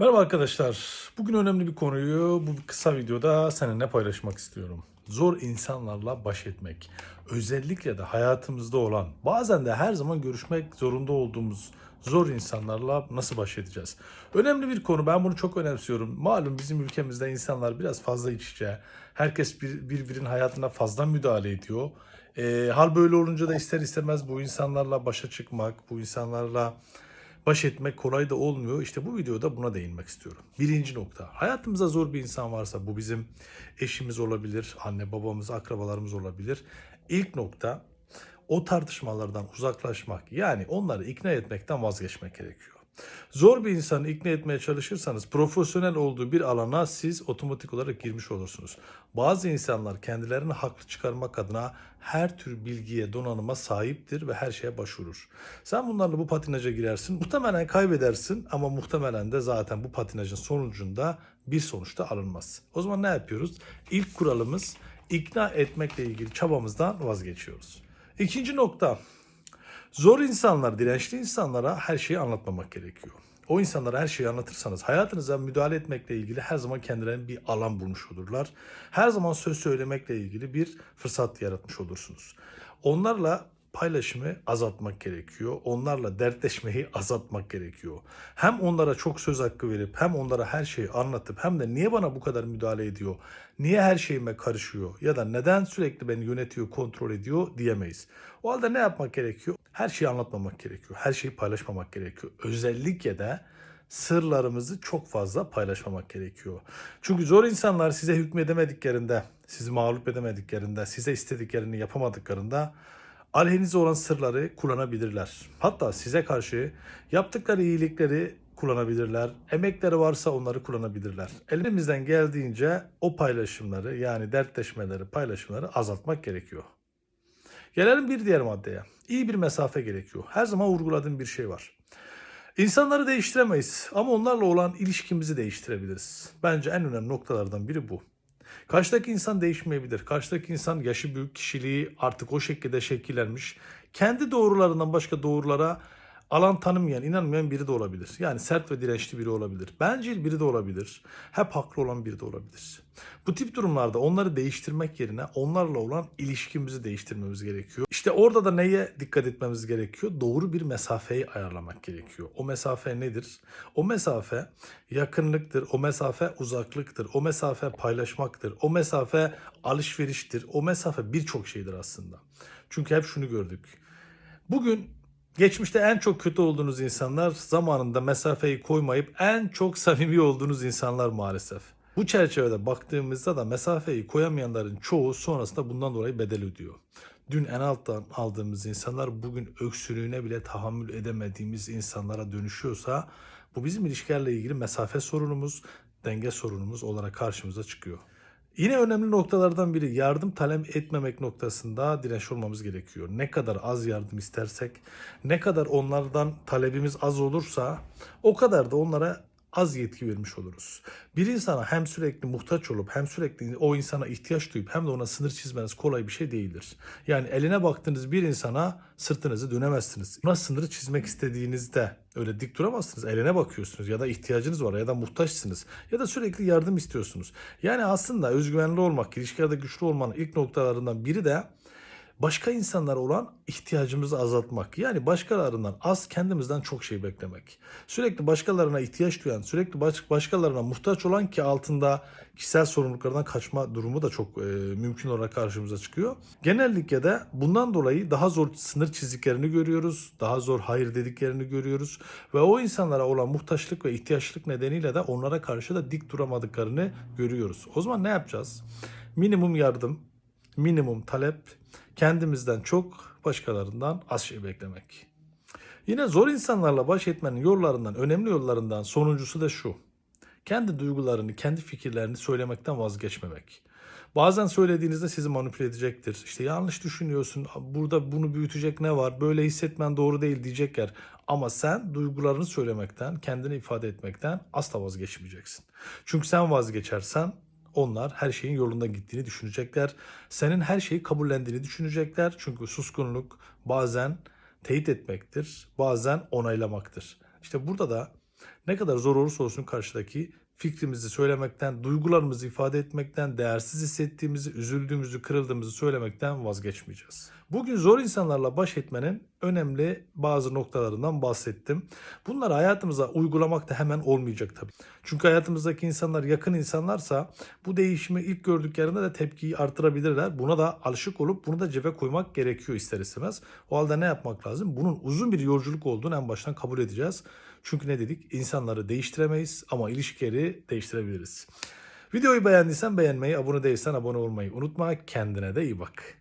Merhaba arkadaşlar. Bugün önemli bir konuyu bu kısa videoda seninle paylaşmak istiyorum. Zor insanlarla baş etmek. Özellikle de hayatımızda olan, bazen de her zaman görüşmek zorunda olduğumuz zor insanlarla nasıl baş edeceğiz? Önemli bir konu. Ben bunu çok önemsiyorum. Malum bizim ülkemizde insanlar biraz fazla iç içe. Herkes bir, birbirinin hayatına fazla müdahale ediyor. Ee, hal böyle olunca da ister istemez bu insanlarla başa çıkmak, bu insanlarla baş etmek kolay da olmuyor. İşte bu videoda buna değinmek istiyorum. Birinci nokta. Hayatımızda zor bir insan varsa bu bizim eşimiz olabilir, anne babamız, akrabalarımız olabilir. İlk nokta o tartışmalardan uzaklaşmak. Yani onları ikna etmekten vazgeçmek gerekiyor. Zor bir insanı ikna etmeye çalışırsanız profesyonel olduğu bir alana siz otomatik olarak girmiş olursunuz. Bazı insanlar kendilerini haklı çıkarmak adına her tür bilgiye, donanıma sahiptir ve her şeye başvurur. Sen bunlarla bu patinaja girersin. Muhtemelen kaybedersin ama muhtemelen de zaten bu patinajın sonucunda bir sonuçta alınmaz. O zaman ne yapıyoruz? İlk kuralımız ikna etmekle ilgili çabamızdan vazgeçiyoruz. İkinci nokta Zor insanlar, dirençli insanlara her şeyi anlatmamak gerekiyor. O insanlara her şeyi anlatırsanız hayatınıza müdahale etmekle ilgili her zaman kendilerine bir alan bulmuş olurlar. Her zaman söz söylemekle ilgili bir fırsat yaratmış olursunuz. Onlarla paylaşımı azaltmak gerekiyor. Onlarla dertleşmeyi azaltmak gerekiyor. Hem onlara çok söz hakkı verip hem onlara her şeyi anlatıp hem de niye bana bu kadar müdahale ediyor? Niye her şeyime karışıyor? Ya da neden sürekli beni yönetiyor, kontrol ediyor diyemeyiz. O halde ne yapmak gerekiyor? Her şeyi anlatmamak gerekiyor. Her şeyi paylaşmamak gerekiyor. Özellikle de sırlarımızı çok fazla paylaşmamak gerekiyor. Çünkü zor insanlar size hükmedemediklerinde, sizi mağlup edemediklerinde, size istediklerini yapamadıklarında aleyhinize olan sırları kullanabilirler. Hatta size karşı yaptıkları iyilikleri kullanabilirler. Emekleri varsa onları kullanabilirler. Elimizden geldiğince o paylaşımları yani dertleşmeleri, paylaşımları azaltmak gerekiyor. Gelelim bir diğer maddeye. İyi bir mesafe gerekiyor. Her zaman vurguladığım bir şey var. İnsanları değiştiremeyiz ama onlarla olan ilişkimizi değiştirebiliriz. Bence en önemli noktalardan biri bu. Karşıdaki insan değişmeyebilir. Karşıdaki insan yaşı büyük kişiliği artık o şekilde şekillenmiş. Kendi doğrularından başka doğrulara alan tanımayan, inanmayan biri de olabilir. Yani sert ve dirençli biri olabilir. Bencil biri de olabilir. Hep haklı olan biri de olabilir. Bu tip durumlarda onları değiştirmek yerine onlarla olan ilişkimizi değiştirmemiz gerekiyor. İşte orada da neye dikkat etmemiz gerekiyor? Doğru bir mesafeyi ayarlamak gerekiyor. O mesafe nedir? O mesafe yakınlıktır. O mesafe uzaklıktır. O mesafe paylaşmaktır. O mesafe alışveriştir. O mesafe birçok şeydir aslında. Çünkü hep şunu gördük. Bugün Geçmişte en çok kötü olduğunuz insanlar zamanında mesafeyi koymayıp en çok samimi olduğunuz insanlar maalesef. Bu çerçevede baktığımızda da mesafeyi koyamayanların çoğu sonrasında bundan dolayı bedel ödüyor. Dün en alttan aldığımız insanlar bugün öksürüğüne bile tahammül edemediğimiz insanlara dönüşüyorsa bu bizim ilişkilerle ilgili mesafe sorunumuz, denge sorunumuz olarak karşımıza çıkıyor. Yine önemli noktalardan biri yardım talep etmemek noktasında direnç olmamız gerekiyor. Ne kadar az yardım istersek, ne kadar onlardan talebimiz az olursa o kadar da onlara az yetki vermiş oluruz. Bir insana hem sürekli muhtaç olup hem sürekli o insana ihtiyaç duyup hem de ona sınır çizmeniz kolay bir şey değildir. Yani eline baktığınız bir insana sırtınızı dönemezsiniz. Ona sınırı çizmek istediğinizde öyle dik duramazsınız. Eline bakıyorsunuz ya da ihtiyacınız var ya da muhtaçsınız ya da sürekli yardım istiyorsunuz. Yani aslında özgüvenli olmak, ilişkilerde güçlü olmanın ilk noktalarından biri de başka insanlara olan ihtiyacımızı azaltmak. Yani başkalarından az kendimizden çok şey beklemek. Sürekli başkalarına ihtiyaç duyan, sürekli baş, başkalarına muhtaç olan ki altında kişisel sorumluluklardan kaçma durumu da çok e, mümkün olarak karşımıza çıkıyor. Genellikle de bundan dolayı daha zor sınır çizdiklerini görüyoruz. Daha zor hayır dediklerini görüyoruz. Ve o insanlara olan muhtaçlık ve ihtiyaçlık nedeniyle de onlara karşı da dik duramadıklarını görüyoruz. O zaman ne yapacağız? Minimum yardım, minimum talep, kendimizden çok başkalarından az şey beklemek. Yine zor insanlarla baş etmenin yollarından, önemli yollarından sonuncusu da şu. Kendi duygularını, kendi fikirlerini söylemekten vazgeçmemek. Bazen söylediğinizde sizi manipüle edecektir. İşte yanlış düşünüyorsun, burada bunu büyütecek ne var, böyle hissetmen doğru değil diyecekler. Ama sen duygularını söylemekten, kendini ifade etmekten asla vazgeçmeyeceksin. Çünkü sen vazgeçersen onlar her şeyin yolunda gittiğini düşünecekler. Senin her şeyi kabullendiğini düşünecekler. Çünkü suskunluk bazen teyit etmektir, bazen onaylamaktır. İşte burada da Ne kadar zor olursa olsun karşıdaki fikrimizi söylemekten, duygularımızı ifade etmekten, değersiz hissettiğimizi, üzüldüğümüzü, kırıldığımızı söylemekten vazgeçmeyeceğiz. Bugün zor insanlarla baş etmenin önemli bazı noktalarından bahsettim. Bunları hayatımıza uygulamak da hemen olmayacak tabii. Çünkü hayatımızdaki insanlar yakın insanlarsa bu değişimi ilk gördüklerinde de tepkiyi artırabilirler. Buna da alışık olup bunu da cebe koymak gerekiyor ister istemez. O halde ne yapmak lazım? Bunun uzun bir yolculuk olduğunu en baştan kabul edeceğiz. Çünkü ne dedik? İnsanları değiştiremeyiz ama ilişkileri değiştirebiliriz. Videoyu beğendiysen beğenmeyi, abone değilsen abone olmayı unutma. Kendine de iyi bak.